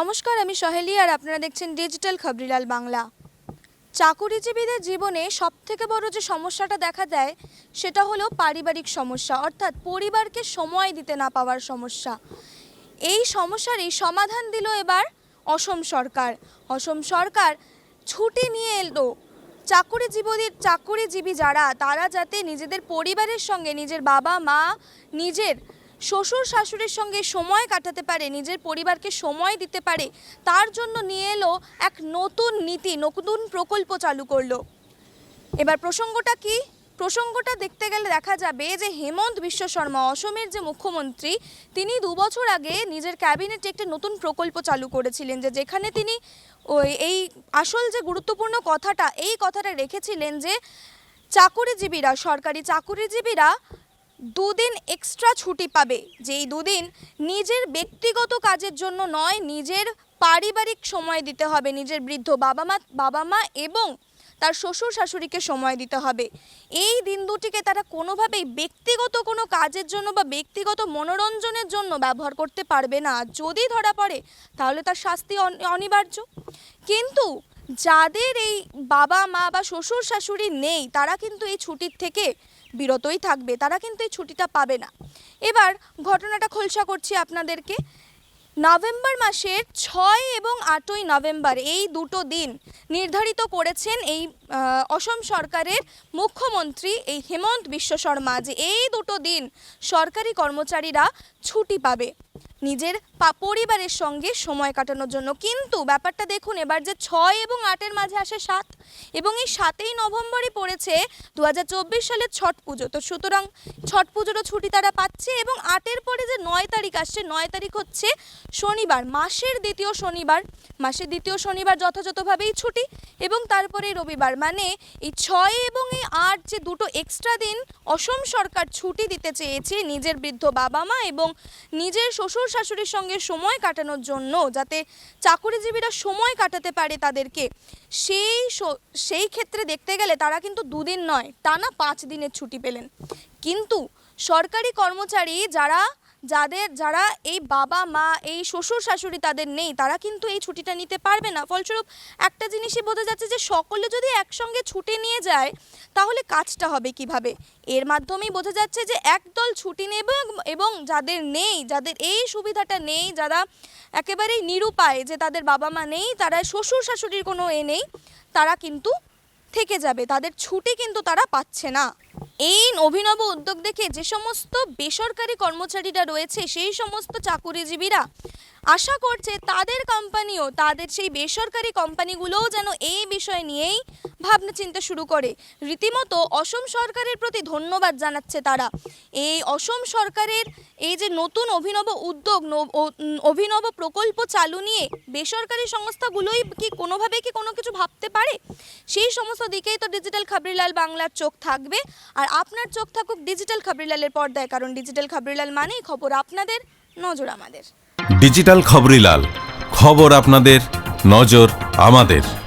নমস্কার, আমি সহেলি আর আপনারা দেখছেন ডিজিটাল খবরিলাল বাংলা। চাকুরিজীবীদের জীবনে সব থেকে বড় যে সমস্যাটা দেখা দেয়, সেটা হলো পারিবারিক সমস্যা, অর্থাৎ পরিবারকে সময় দিতে না পাওয়ার সমস্যা। এই সমস্যারই সমাধান দিল এবার অসম সরকার। অসম সরকার ছুটি নিয়ে এলো। চাকুরিজীবীদের চাকুরিজীবী যারা, তারা যাতে নিজেদের পরিবারের সঙ্গে, নিজের বাবা মা নিজের শ্বশুর শাশুড়ির সঙ্গে সময় কাটাতে পারে, নিজের পরিবারকে সময় দিতে পারে, তার জন্য নিয়ে এলো এক নতুন নীতি, নতুন প্রকল্প চালু করল। এবার প্রসঙ্গটা কি? প্রসঙ্গটা দেখতে গেলে দেখা যাবে যে হেমন্ত বিশ্ব শর্মা, অসমের যে মুখ্যমন্ত্রী, তিনি দু বছর আগে নিজের ক্যাবিনেটে একটি নতুন প্রকল্প চালু করেছিলেন, যে যেখানে তিনি ওই, এই আসল যে গুরুত্বপূর্ণ কথাটা, এই কথাটা রেখেছিলেন যে চাকুরিজীবীরা, সরকারি চাকুরিজীবীরা দুদিন এক্সট্রা ছুটি পাবে। যেই দুদিন নিজের ব্যক্তিগত কাজের জন্য নয়, নিজের পারিবারিক সময় দিতে হবে। নিজের বৃদ্ধ বাবা মা বাবা মা এবং তার শ্বশুর শাশুড়িকে সময় দিতে হবে। এই দিন দুটিকে তারা কোনোভাবেই ব্যক্তিগত কোনো কাজের জন্য বা ব্যক্তিগত মনোরঞ্জনের জন্য ব্যবহার করতে পারবে না। যদি ধরা পড়ে, তাহলে তার শাস্তি অন- অনিবার্য। কিন্তু যাদের এই বাবা মা বা শ্বশুর শাশুড়ি নেই, তারা কিন্তু এই ছুটির থেকে বিরতই থাকবে, তারা কিন্তু এই ছুটিটা পাবে না। এবার ঘটনাটা খোলসা করছি আপনাদেরকে। নভেম্বর মাসের ছয় এবং আটই নভেম্বর এই দুটো দিন নির্ধারিত করেছেন এই অসম সরকারের মুখ্যমন্ত্রী এই হেমন্ত বিশ্ব শর্মা যে এই দুটো দিন সরকারি কর্মচারীরা ছুটি পাবে। নিজের পরিবারের সঙ্গে সময় কাটানোর জন্য। কিন্তু ব্যাপারটা দেখুন, এবার যে ছয় এবং আটের মাঝে আসে সাত, এবং এই সাতই নভেম্বরই পড়েছে দু হাজার চব্বিশ সালের ছট পুজো। তো সুতরাং ছট পুজোরও ছুটি তারা পাচ্ছে, এবং আটের পরে যে নয় তারিখ আসছে, নয় তারিখ হচ্ছে শনিবার, মাসের দ্বিতীয় শনিবার। মাসের দ্বিতীয় শনিবার যথাযথভাবেই ছুটি, এবং তারপরে রবিবার। মানে এই ছয় এবং এই আট যে দুটো এক্সট্রা দিন, অসম সরকার ছুটি দিতে চেয়েছে নিজের বৃদ্ধ বাবা মা এবং নিজের শ্বশুর শাশুড়ির সঙ্গে সময় কাটানোর জন্য, যাতে চাকুরিজীবীরা সময় কাটাতে পারে তাদেরকে। সেই সেই ক্ষেত্রে দেখতে গেলে তারা কিন্তু দুদিন নয়, টানা পাঁচ দিনের ছুটি পেলেন। কিন্তু সরকারি কর্মচারী যারা যাদের, যারা এই বাবা মা, এই শ্বশুর শাশুড়ি তাদের নেই, তারা কিন্তু এই ছুটিটা নিতে পারবে না। ফলস্বরূপ একটা জিনিসই বোঝা যাচ্ছে যে সকলে যদি একসঙ্গে ছুটি নিয়ে যায়, তাহলে কাজটা হবে কীভাবে? এর মাধ্যমেই বোঝা যাচ্ছে যে একদল ছুটি নেবে এবং- যাদের নেই, যাদের এই সুবিধাটা নেই, যারা একেবারেই নিরুপায় যে তাদের বাবা মা নেই, তারা শ্বশুর শাশুড়ির কোনো এ নেই, তারা কিন্তু থেকে যাবে, তাদের ছুটি কিন্তু তারা পাচ্ছে না। এই অভিনব উদ্যোগ দেখে যে সমস্ত বেসরকারি কর্মচারীরা রয়েছে, সেই সমস্ত চাকুরিজীবীরা আশা করছে তাদের কোম্পানিও তাদের সেই বেসরকারি কোম্পানিগুলোও যেন এই বিষয় নিয়েই ভাবনা চিন্তা শুরু করে। রীতিমতো অসম সরকারের প্রতি ধন্যবাদ জানাচ্ছে তারা। এই অসম সরকারের এই যে নতুন অভিনব উদ্যোগ অভিনব প্রকল্প চালু নিয়ে বেসরকারি সংস্থাগুলোই কি কোনোভাবে কি কোনো কিছু ভাবতে পারে? সেই সমস্ত দিকেই তো ডিজিটাল খাবরিলাল বাংলার চোখ থাকবে। আর আপনার চোখ থাকুক ডিজিটাল খাবরিলালের পর্দায়, কারণ ডিজিটাল খাবরিলাল মানেই খবর আপনাদের, নজর আমাদের। ডিজিটাল খবরিলাল, খবর আপনাদের, নজর আমাদের।